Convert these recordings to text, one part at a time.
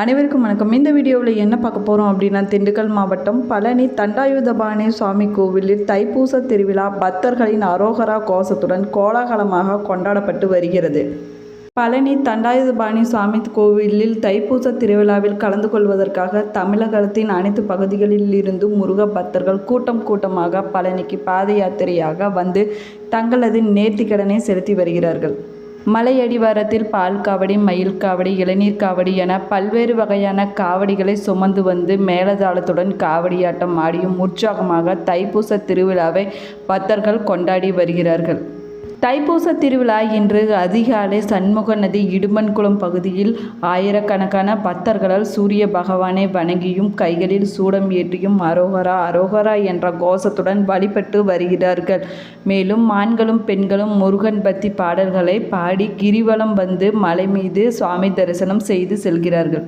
அனைவருக்கும் வணக்கம். இந்த வீடியோவில் என்ன பார்க்க போகிறோம் அப்படின்னா திண்டுக்கல் மாவட்டம் பழனி தண்டாயுதபாணி சுவாமி கோவிலில் தைப்பூச திருவிழா பக்தர்களின் அரோகரா கோஷத்துடன் கோலாகலமாக கொண்டாடப்பட்டு வருகிறது. பழனி தண்டாயுதபாணி சுவாமி கோவிலில் தைப்பூச திருவிழாவில் கலந்து கொள்வதற்காக தமிழகத்தின் அனைத்து பகுதிகளில் இருந்தும் முருக பக்தர்கள் கூட்டம் கூட்டமாக பழனிக்கு பாத யாத்திரையாக வந்து தங்களது நேர்த்திக்கடனை செலுத்தி வருகிறார்கள். மலையடிவாரத்தில் பால் காவடி மயில் காவடி இளநீர் காவடி என பல்வேறு வகையான காவடிகளை சுமந்து வந்து மேலதாளத்துடன் காவடியாட்டம் ஆடியும் உற்சாகமாக தைப்பூச திருவிழாவை பக்தர்கள் கொண்டாடி வருகிறார்கள். தைப்பூச திருவிழா இன்று அதிகாலை சண்முக நதி இடுமன்குளம் பகுதியில் ஆயிரக்கணக்கான பக்தர்களால் சூரிய பகவானை வணங்கியும் கைகளில் சூடம் ஏற்றியும் அரோகரா அரோகரா என்ற கோஷத்துடன் வழிபட்டு வருகிறார்கள். மேலும் ஆண்களும் பெண்களும் முருகன் பக்தி பாடல்களை பாடி கிரிவலம் வந்து மலை மீது சுவாமி தரிசனம் செய்து செல்கிறார்கள்.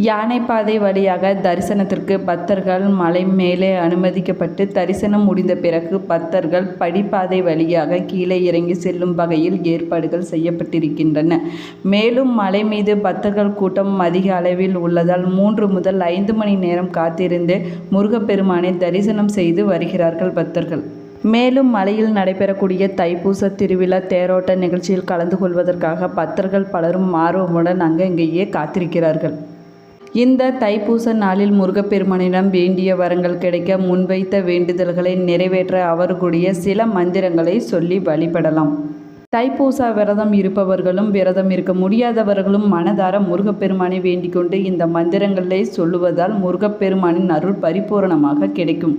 யானைப்பாதை வழியாக தரிசனத்திற்கு பக்தர்கள் மலை மேலே அனுமதிக்கப்பட்டு தரிசனம் முடிந்த பிறகு பக்தர்கள் படிப்பாதை வழியாக கீழே இறங்கி செல்லும் வகையில் ஏற்பாடுகள் செய்யப்பட்டிருக்கின்றன. மேலும் மலை மீது பக்தர்கள் கூட்டம் அதிக அளவில் உள்ளதால் மூன்று முதல் ஐந்து மணி நேரம் காத்திருந்து முருகப்பெருமானை தரிசனம் செய்து வருகிறார்கள் பக்தர்கள். மேலும் மலையில் நடைபெறக்கூடிய தைப்பூச திருவிழா தேரோட்ட நிகழ்ச்சியில் கலந்து கொள்வதற்காக பக்தர்கள் பலரும் ஆர்வமுடன் அங்கங்கேயே காத்திருக்கிறார்கள். இந்த தைப்பூச நாளில் முருகப்பெருமானிடம் வேண்டிய வரங்கள் கிடைக்க முன்வைத்த வேண்டுதல்களை நிறைவேற்ற அவருக்குரிய சில மந்திரங்களை சொல்லி வழிபடலாம். தைப்பூச விரதம் இருப்பவர்களும் விரதம் இருக்க முடியாதவர்களும் மனதார முருகப்பெருமானை வேண்டிக்கொண்டு இந்த மந்திரங்களை சொல்லுவதால் முருகப்பெருமானின் அருள் பரிபூரணமாக கிடைக்கும்.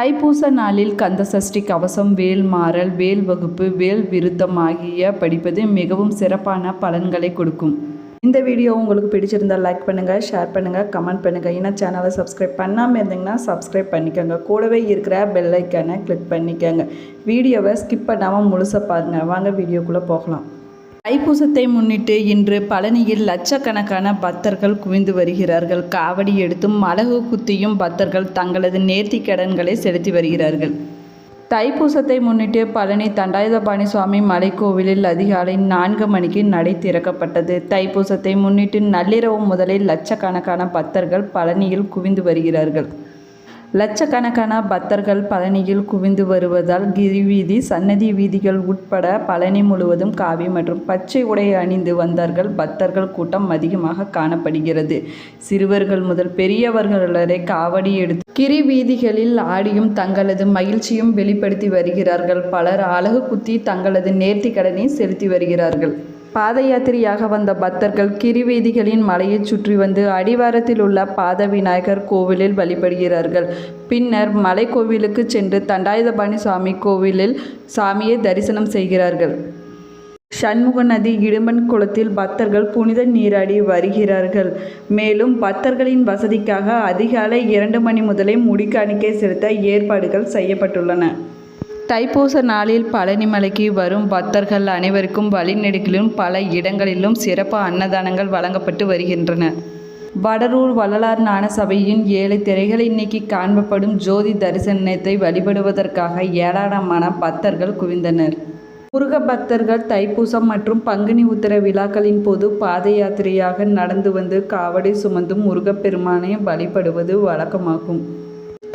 தைப்பூச நாளில் கந்த சஷ்டி கவசம் வேல் மாறல் வேல் வகுப்பு வேல் விருத்தம் ஆகிய படிப்பது மிகவும் சிறப்பான பலன்களை கொடுக்கும். இந்த வீடியோ உங்களுக்கு பிடிச்சிருந்தால் லைக் பண்ணுங்கள் ஷேர் பண்ணுங்கள் கமெண்ட் பண்ணுங்கள் ஏன்னா சேனலை சப்ஸ்கிரைப் பண்ணாமல் இருந்தீங்கன்னா சப்ஸ்கிரைப் பண்ணிக்கோங்க. கூடவே இருக்கிற பெல் ஐக்கானை கிளிக் பண்ணிக்கோங்க. வீடியோவை ஸ்கிப் பண்ணாமல் முழுசாக பாருங்கள் வாங்க வீடியோக்குள்ளே போகலாம். தைப்பூசத்தை முன்னிட்டு இன்று பழனியில் லட்சக்கணக்கான பக்தர்கள் குவிந்து வருகிறார்கள். காவடி எடுத்தும் அழகு குத்தியும் பக்தர்கள் தங்களது நேர்த்தி கடன்களை செலுத்தி வருகிறார்கள். தைப்பூசத்தை முன்னிட்டு பழனி தண்டாயுதபாணி சுவாமி மலைக்கோவிலில் அதிகாலை நான்கு மணிக்கு நடை திறக்கப்பட்டது. தைப்பூசத்தை முன்னிட்டு நள்ளிரவு முதலில் லட்சக்கணக்கான பக்தர்கள் பழனியில் குவிந்து வருகிறார்கள். லட்சக்கணக்கான பக்தர்கள் பழனியில் குவிந்து வருவதால் கிரிவீதி சன்னதி வீதிகள் உட்பட பழனி முழுவதும் காவி மற்றும் பச்சை உடை அணிந்து வந்தார்கள். பக்தர்கள் கூட்டம் அதிகமாக காணப்படுகிறது. சிறுவர்கள் முதல் பெரியவர்கள் வரை காவடி எடுத்து கிரிவீதிகளில் ஆடியும் தங்களது மகிழ்ச்சியும் வெளிப்படுத்தி வருகிறார்கள். பலர் அழகு குத்தி தங்களது நேர்த்தி கடனை செலுத்தி வருகிறார்கள். பாத யாத்திரையாக வந்த பக்தர்கள் கிரிவீதிகளின் மலையைச் சுற்றி வந்து அடிவாரத்தில் உள்ள பாத விநாயகர் கோவிலில் வழிபடுகிறார்கள். பின்னர் மலை கோவிலுக்கு சென்று தண்டாயுதபாணி சுவாமி கோவிலில் சாமியை தரிசனம் செய்கிறார்கள். சண்முக நதி இடுமன் குளத்தில் பக்தர்கள் புனித நீராடி வருகிறார்கள். மேலும் பக்தர்களின் வசதிக்காக அதிகாலை இரண்டு மணி முதலே முடிக்காணிக்கை செலுத்த ஏற்பாடுகள் செய்யப்பட்டுள்ளன. தைப்பூச நாளில் பழனிமலைக்கு வரும் பக்தர்கள் அனைவருக்கும் வழிநெடுகிலும் பல இடங்களிலும் சிறப்பு அன்னதானங்கள் வழங்கப்பட்டு வருகின்றன. வடலூர் வள்ளலார் ஞான சபையின் ஏழு திரைகளை நீக்கி காண்பப்படும் ஜோதி தரிசனத்தை வழிபடுவதற்காக ஏராளமான பக்தர்கள் குவிந்தனர். முருக பக்தர்கள் தைப்பூசம் மற்றும் பங்குனி உத்திர விழாக்களின் போது பாத யாத்திரையாக நடந்து வந்து காவடி சுமந்தும் முருகப்பெருமானை வழிபடுவது வழக்கமாகும்.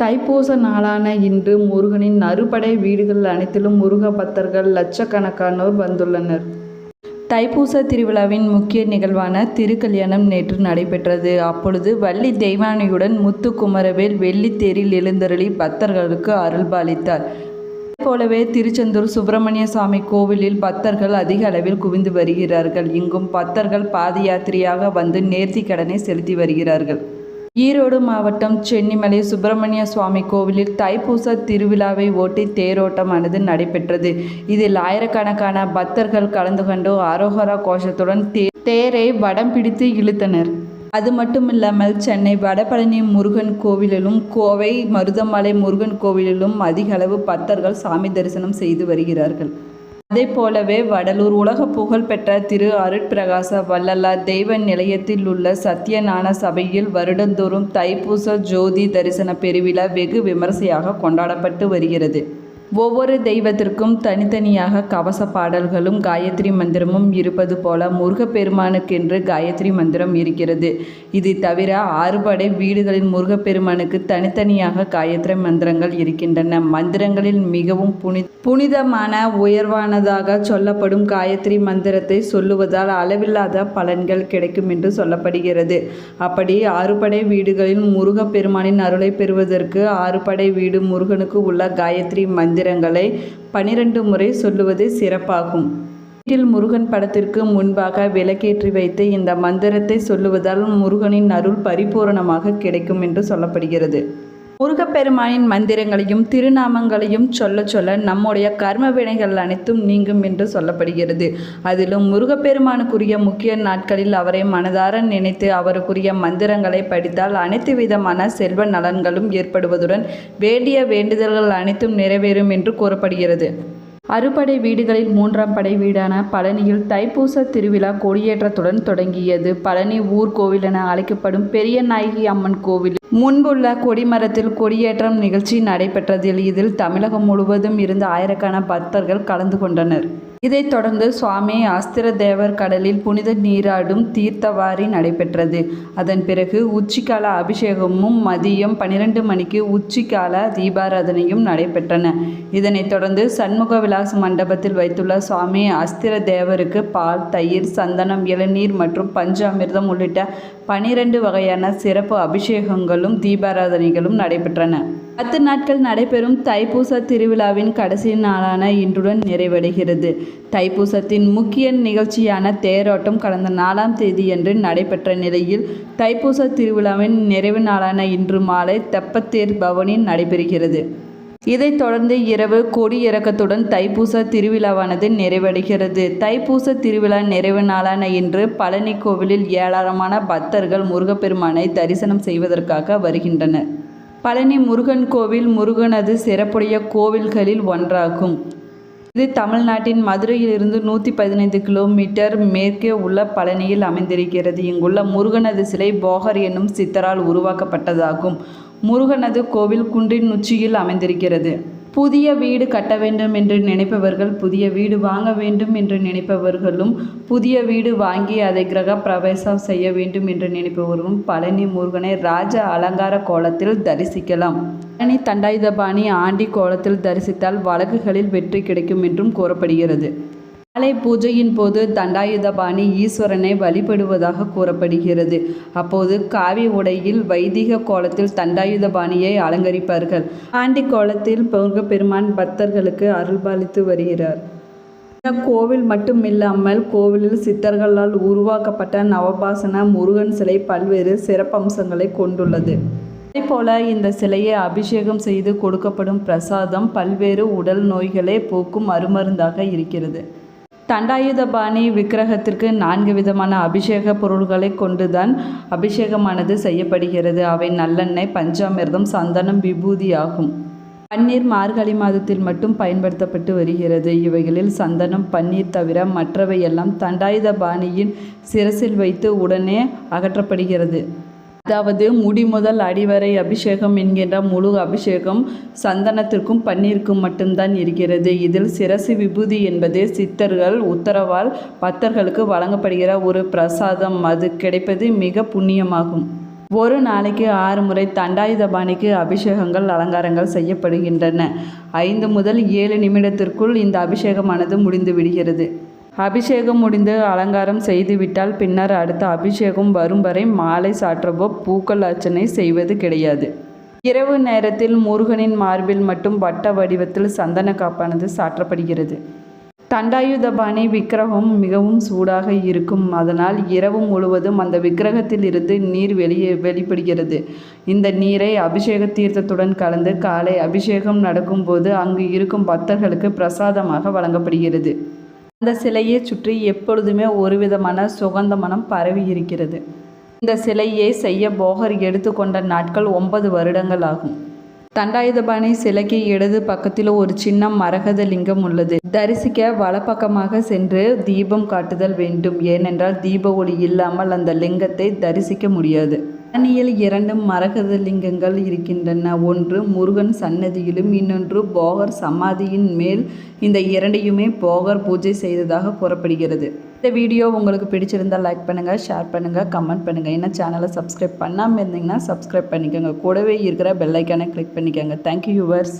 தைப்பூச நாளான இன்று முருகனின் அறுபடை வீடுகள் அனைத்திலும் முருக பக்தர்கள் லட்சக்கணக்கானோர் வந்துள்ளனர். தைப்பூச திருவிழாவின் முக்கிய நிகழ்வான திருக்கல்யாணம் நேற்று நடைபெற்றது. அப்பொழுது வள்ளி தெய்வானியுடன் முத்துக்குமரவேல் வெள்ளித்தேரில் எழுந்தருளி பக்தர்களுக்கு அருள்பாலித்தார் போலவே திருச்செந்தூர் சுப்பிரமணிய சுவாமி கோவிலில் பக்தர்கள் அதிக அளவில் குவிந்து வருகிறார்கள். இங்கும் பக்தர்கள் பாத யாத்திரையாக வந்து நேர்த்தி கடனை செலுத்தி வருகிறார்கள். ஈரோடு மாவட்டம் சென்னிமலை சுப்பிரமணிய சுவாமி கோவிலில் தைப்பூச திருவிழாவை ஓட்டி தேரோட்டமானது நடைபெற்றது. இதில் ஆயிரக்கணக்கான பக்தர்கள் கலந்து கொண்டு ஆரோகரா கோஷத்துடன் தே தேரை வடம் பிடித்து இழுத்தனர். அது மட்டுமில்லாமல் சென்னை வடபழனி முருகன் கோவிலிலும் கோவை மருதமலை முருகன் கோவிலிலும் அதிக அளவு பக்தர்கள் சாமி தரிசனம் செய்து வருகிறார்கள். அதே போலவே வடலூர் உலக புகழ்பெற்ற திரு அருட்பிரகாச வள்ளலார் தெய்வ நிலையத்தில் உள்ள சத்யநான சபையில் வருடந்தோறும் தைப்பூச ஜோதி தரிசன பெருவிழா வெகு விமரிசையாக கொண்டாடப்பட்டு வருகிறது. ஒவ்வொரு தெய்வத்திற்கும் தனித்தனியாக கவச பாடல்களும் காயத்ரி மந்திரமும் இருப்பது போல முருகப்பெருமானுக்கென்று காயத்ரி மந்திரம் இருக்கிறது. இது தவிர ஆறுபடை வீடுகளில் முருகப்பெருமானுக்கு தனித்தனியாக காயத்ரி மந்திரங்கள் இருக்கின்றன. மந்திரங்களில் மிகவும் புனி புனிதமான உயர்வானதாக சொல்லப்படும் காயத்ரி மந்திரத்தை சொல்லுவதால் அளவில்லாத பலன்கள் கிடைக்கும் என்று சொல்லப்படுகிறது. அப்படி ஆறுபடை வீடுகளில் முருகப்பெருமானின் அருளை பெறுவதற்கு ஆறுபடை வீடு முருகனுக்கு உள்ள காயத்ரி மந்திரங்களை பனிரெண்டு முறை சொல்லுவது சிறப்பாகும். வீட்டில் முருகன் படத்திற்கு முன்பாக விளக்கேற்றி வைத்து இந்த மந்திரத்தை சொல்லுவதால் முருகனின் அருள் பரிபூரணமாக கிடைக்கும் என்று சொல்லப்படுகிறது. முருகப்பெருமானின் மந்திரங்களையும் திருநாமங்களையும் சொல்ல சொல்ல நம்முடைய கர்ம வினைகள் அனைத்தும் நீங்கும் என்று சொல்லப்படுகிறது. அதிலும் முருகப்பெருமானுக்குரிய முக்கிய நாட்களில் அவரை மனதார நினைத்து அவருக்குரிய மந்திரங்களை படித்தால் அனைத்து விதமான செல்வ நலன்களும் ஏற்படுவதுடன் வேண்டிய வேண்டுதல்கள் அனைத்தும் நிறைவேறும் என்று கூறப்படுகிறது. அறுபடை வீடுகளில் மூன்றாம் படை வீடான பழனியில் தைப்பூச திருவிழா கொடியேற்றத்துடன் தொடங்கியது. பழனி ஊர்கோவில் என அழைக்கப்படும் பெரிய நாயகி அம்மன் கோவில். முன்புள்ள கொடிமரத்தில் கொடியேற்றம் நிகழ்ச்சி நடைபெற்றதில் இதில் தமிழகம் முழுவதும் இருந்து ஆயிரக்கான பக்தர்கள் கலந்து கொண்டனர். இதைத் தொடர்ந்து சுவாமி அஸ்திர தேவர் கடலில் புனித நீராடும் தீர்த்தவாரி நடைபெற்றது. அதன் பிறகு உச்சிக்கால அபிஷேகமும் மதியம் பன்னிரண்டு மணிக்கு உச்சிக்கால தீபாராதனையும் நடைபெற்றன. இதனைத் தொடர்ந்து சண்முக விலாஸ் மண்டபத்தில் வைத்துள்ள சுவாமி அஸ்திர தேவருக்கு பால் தயிர் சந்தனம் இளநீர் மற்றும் பஞ்சாமிர்தம் உள்ளிட்ட பனிரெண்டு வகையான சிறப்பு அபிஷேகங்களும் தீபாராதனைகளும் நடைபெற்றன. பத்து நாட்கள் நடைபெறும் தைப்பூச திருவிழாவின் கடைசி நாளான இன்றுடன் நிறைவடைகிறது. தைப்பூசத்தின் முக்கிய நிகழ்ச்சியான தேரோட்டம் கடந்த நாலாம் தேதியன்று நடைபெற்ற நிலையில் தைப்பூச திருவிழாவின் நிறைவு நாளான இன்று மாலை தெப்பத்தேர் பவனி நடைபெறுகிறது. இதைத் தொடர்ந்து இரவு கொடியிறக்கத்துடன் தைப்பூச திருவிழாவானது நிறைவடைகிறது. தைப்பூச திருவிழா நிறைவு நாளான இன்று பழனி கோவிலில் ஏராளமான பக்தர்கள் முருகப்பெருமானை தரிசனம் செய்வதற்காக வருகின்றனர். பழனி முருகன் கோவில் முருகனது சிறப்புடைய கோவில்களில் ஒன்றாகும். இது தமிழ்நாட்டின் மதுரையிலிருந்து நூற்றி பதினைந்து கிலோமீட்டர் மேற்கே உள்ள பழனியில் அமைந்திருக்கிறது. இங்குள்ள முருகனது சிலை போகர் என்னும் சித்தரால் உருவாக்கப்பட்டதாகும். முருகனது கோவில் குன்றின் உச்சியில் அமைந்திருக்கிறது. புதிய வீடு கட்ட வேண்டும் என்று நினைப்பவர்கள் புதிய வீடு வாங்க வேண்டும் என்று நினைப்பவர்களும் புதிய வீடு வாங்கி அதை கிரக பிரவேசம் செய்ய வேண்டும் என்று நினைப்பவர்களும் பழனி முருகனை ராஜ அலங்கார கோலத்தில் தரிசிக்கலாம். பழனி தண்டாயுதபாணி ஆண்டி கோலத்தில் தரிசித்தால் வழக்குகளில் வெற்றி கிடைக்கும் என்றும் கூறப்படுகிறது. காலை பூஜையின் போது தண்டாயுதபாணி ஈஸ்வரனை வழிபடுவதாக கூறப்படுகிறது. அப்போது காவி உடையில் வைதிக கோலத்தில் தண்டாயுதபாணியை அலங்கரிப்பார்கள். ஆண்டி கோலத்தில் பெருமான் பக்தர்களுக்கு அருள்பாலித்து வருகிறார். இந்த கோவில் மட்டுமில்லாமல் கோவிலில் சித்தர்களால் உருவாக்கப்பட்ட நவபாசன முருகன் சிலை பல்வேறு சிறப்பம்சங்களை கொண்டுள்ளது. அதேபோல இந்த சிலையை அபிஷேகம் செய்து கொடுக்கப்படும் பிரசாதம் பல்வேறு உடல் நோய்களை போக்கும் அருமருந்தாக இருக்கிறது. தண்டாயுதபாணி விக்கிரகத்திற்கு நான்கு விதமான அபிஷேக பொருள்களை கொண்டுதான் அபிஷேகமானது செய்யப்படுகிறது. அவை நல்லெண்ணெய் பஞ்சாமிர்தம் சந்தனம் விபூதி ஆகும். பன்னீர் மார்கழி மாதத்தில் மட்டும் பயன்படுத்தப்பட்டு வருகிறது. இவைகளில் சந்தனம் பன்னீர் தவிர மற்றவையெல்லாம் தண்டாயுதபாணியின் சிரசில் வைத்து உடனே அகற்றப்படுகிறது. அதாவது முடி முதல் அடிவரை அபிஷேகம் என்கின்ற முழு அபிஷேகம் சந்தனத்திற்கும் பன்னீருக்கும் மட்டும்தான் இருக்கிறது. இதில் சிரசு விபூதி என்பது சித்தர்கள் உத்தரவால் பக்தர்களுக்கு வழங்கப்படுகிற ஒரு பிரசாதம். அது கிடைப்பது மிக புண்ணியமாகும். ஒரு நாளைக்கு ஆறு முறை தண்டாயுதபாணிக்கு அபிஷேகங்கள் அலங்காரங்கள் செய்யப்படுகின்றன. ஐந்து முதல் ஏழு நிமிடத்திற்குள் இந்த அபிஷேகமானது முடிந்து விடுகிறது. அபிஷேகம் முடிந்து அலங்காரம் செய்துவிட்டால் பின்னர் அடுத்த அபிஷேகம் வரும் வரை மாலை சாற்றவோ பூக்கள் அர்ச்சனை செய்வது கிடையாது. இரவு நேரத்தில் முருகனின் மார்பில் மட்டும் வட்ட வடிவத்தில் சந்தன காப்பானது சாற்றப்படுகிறது. தண்டாயுதபாணி விக்கிரகம் மிகவும் சூடாக இருக்கும். அதனால் இரவு முழுவதும் அந்த விக்கிரகத்தில் இருந்து நீர் வெளியே வெளிப்படுகிறது. இந்த நீரை அபிஷேக தீர்த்தத்துடன் கலந்து காலை அபிஷேகம் நடக்கும்போது அங்கு இருக்கும் பக்தர்களுக்கு பிரசாதமாக வழங்கப்படுகிறது. அந்த சிலையை சுற்றி எப்பொழுதுமே ஒரு விதமான சுகந்த மனம் பரவி இருக்கிறது. இந்த சிலையை செய்ய போகர் எடுத்துக்கொண்ட நாட்கள் ஒன்பது வருடங்கள் ஆகும். தண்டாயுதபாணி சிலைக்கு இடது பக்கத்தில் ஒரு சின்ன மரகத லிங்கம் உள்ளது. தரிசிக்க வலப்பக்கமாக சென்று தீபம் காட்டுதல் வேண்டும். ஏனென்றால் தீப ஒளி இல்லாமல் அந்த லிங்கத்தை தரிசிக்க முடியாது. பழனியில் இரண்டு மரகத லிங்கங்கள் இருக்கின்றன. ஒன்று முருகன் சன்னதியிலும் இன்னொன்று போகர் சமாதியின் மேல். இந்த இரண்டையுமே போகர் பூஜை செய்ததாக கூறப்படுகிறது. இந்த வீடியோ உங்களுக்கு பிடிச்சிருந்தால் லைக் பண்ணுங்கள் ஷேர் பண்ணுங்கள் கமெண்ட் பண்ணுங்கள் என்ன சேனலை சப்ஸ்கிரைப் பண்ணாமல் இருந்தீங்கன்னா சப்ஸ்கிரைப் பண்ணிக்கோங்க. கூடவே இருக்கிற பெல்லைக்கானை கிளிக் பண்ணிக்கோங்க. Thank you yours